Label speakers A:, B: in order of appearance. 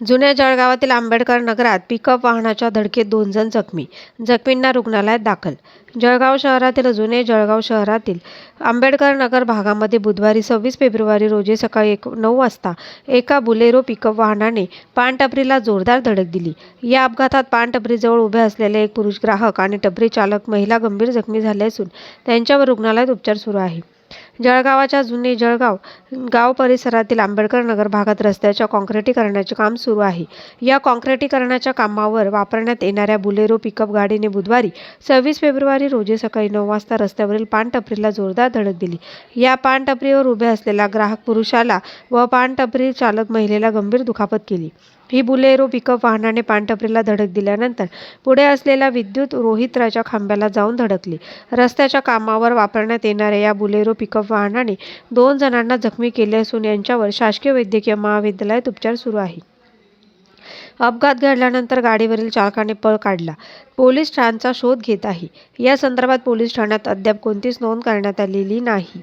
A: जुन्या जळगावातील आंबेडकर नगरात पिकअप वाहनाच्या धडकेत दोन जण जखमी. जखमींना रुग्णालयात दाखल. जळगाव शहरातील जुने जळगाव शहरातील आंबेडकर नगर भागामध्ये बुधवारी सव्वीस फेब्रुवारी रोजी सकाळी एक नऊ वाजता एका बुलेरो पिकअप वाहनाने पानटपरीला जोरदार धडक दिली. या अपघातात पानटपरीजवळ उभे असलेले एक पुरुष ग्राहक आणि टपरी चालक महिला गंभीर जखमी झाले असून त्यांच्यावर रुग्णालयात उपचार सुरू आहे. जळगावाच्या जुने जळगाव गाव परिसरातील आंबेडकर नगर भागात रस्त्याच्या काँक्रिटीकरणाचे काम सुरू आहे. या काँक्रिटीकरणाच्या कामावर वापरण्यात येणाऱ्या बुलेरो पिकअप गाडीने बुधवारी सव्वीस फेब्रुवारी रोजी सकाळी नऊ वाजता रस्त्यावरील पानटपरीला जोरदार धडक दिली. या पानटपरीवर उभे असलेला ग्राहक पुरुषाला व पानटपरी चालक महिलेला गंभीर दुखापत केली. ही बुलेरो पिकअप वाहनाने पानटपरीला धडक दिल्यानंतर पुढे असलेल्या विद्युत रोहित्राच्या खांब्याला जाऊन धडकली. रस्त्याच्या कामावर वापरण्यात येणाऱ्या या बुलेरो पिकअप वाहनाने दोन जणांना जखमी केले असून यांच्यावर शासकीय वैद्यकीय महाविद्यालयात उपचार सुरू आहे. अपघात घडल्यानंतर गाडीवरील चालकाने पळ काढला. पोलीस ठाण्याचा शोध घेत आहे. या संदर्भात पोलीस ठाण्यात अद्याप कोणतीच नोंद करण्यात आलेली नाही.